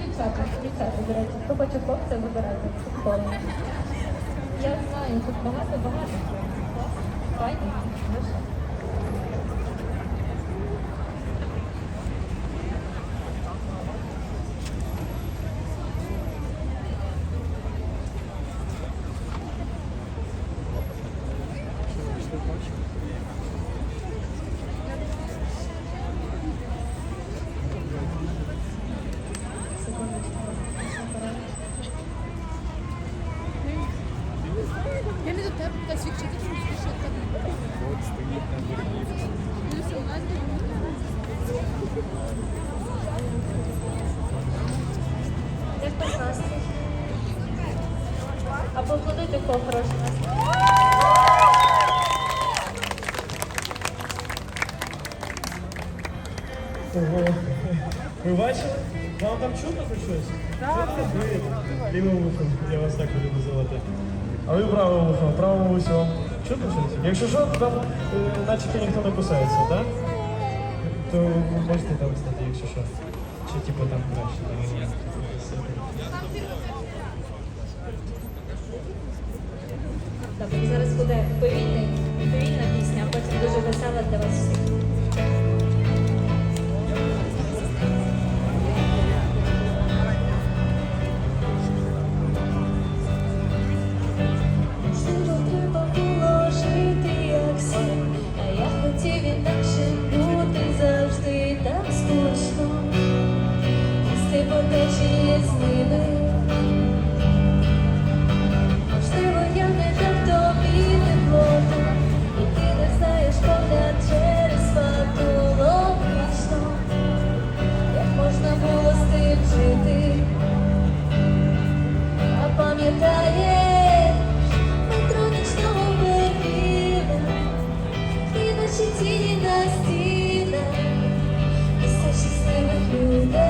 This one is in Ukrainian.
Дівчата, дівчата, хто хоче хлопця, вибирайте. Я знаю, тут багато-багато. Файно, лише. Я не до тебе та свідчити, тому що в тебе. Плюс у нас Як без настрій? А поаплодуйте, кого настрій. Ого. Ви бачили? Вам там чутно щось? Так. Лівим вухом, я вас так буду називати. А ви правим вухом, правим вусом. Чути щось? Якщо що, то там е, начебто ніхто не кусається, так? То ви можете там стати, якщо що. Чи типу там краще. Добре, зараз буде повільний, наші тіні на стінах, і все щасливих людей.